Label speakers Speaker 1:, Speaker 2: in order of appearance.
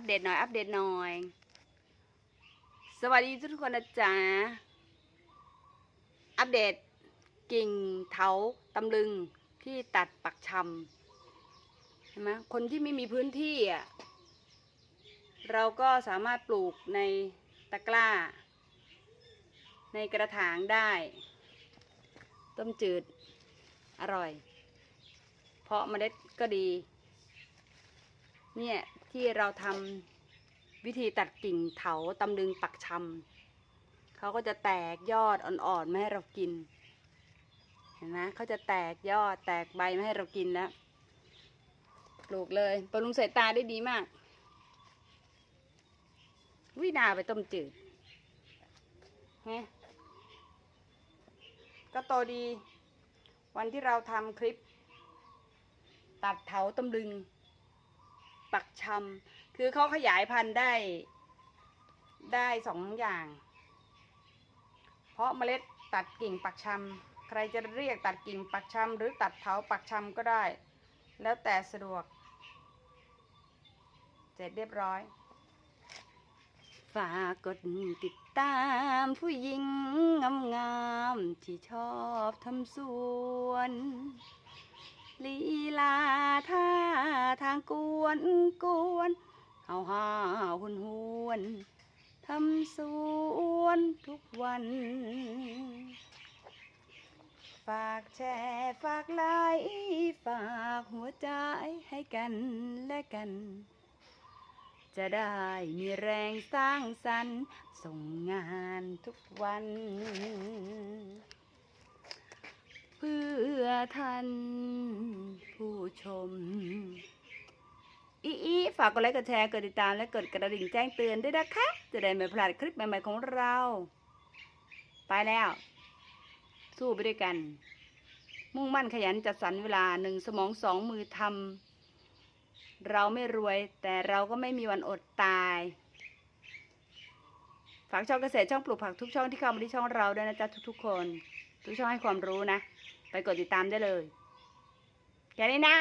Speaker 1: อัปเดตหน่อย อัปเดตหน่อย สวัสดีทุกคนนะจ๊ะ อัปเดตกิ่งเถาตำลึงที่ตัดปักชำเห็นไหมคนที่ไม่มีพื้นที่อะ เราก็สามารถปลูกในตะกร้า ในกระถางได้ ต้มจืด อร่อย เพราะเมล็ดก็ดี เนี่ยที่เราทำวิธีตัดกิ่งเถาตำลึงปักชำเขาก็จะแตกยอดอ่อนๆไม่ให้เรากิน เห็นไหมเขาจะแตกยอดแตกใบไม่ให้เรากินแล้วปลูกเลยบำรุงสายตาได้ดีมากวินาไปต้มจืดฮะก็โตดี วันที่เราทำคลิป ตัดเถาตำลึง ปักชำคือเขาขยายพันธุ์ได้ ได้สองอย่าง เพราะเมล็ดตัดกิ่งปักชำใครจะเรียกตัดกิ่งปักชำหรือตัดเถาปักชำก็ได้ แล้วแต่สะดวก เสร็จเรียบร้อย ฝากกดติดตามผู้หญิงงามๆที่ชอบทำสวนลีลาท่าทางกู วนกวนเฮาฮาหุนหวนทำสวนทุกวัน ฝากแชร์ฝากไลค์ฝากหัวใจให้กันและกัน จะได้มีแรงสร้างสรรค์ส่งงานทุกวัน เพื่อท่านผู้ชม อีอีฝากกดไลค์กดแชร์กดติดตามและกดกระดิ่งแจ้งเตือนด้วยนะคะ จะได้ไม่พลาดคลิปใหม่ๆของเรา ไปแล้ว สู้ไปด้วยกัน มุ่งมั่นขยันจัดสรรเวลาหนึ่งสมองสองมือทำเราไม่รวย แต่เราก็ไม่มีวันอดตายฝากช่องเกษตรช่องปลูกผักทุกช่องที่เข้ามาที่ช่องเราด้วยนะจ๊ะทุกๆคน ทุกช่องให้ความรู้นะ ไปกดติดตามได้เลยแค่นี้นะ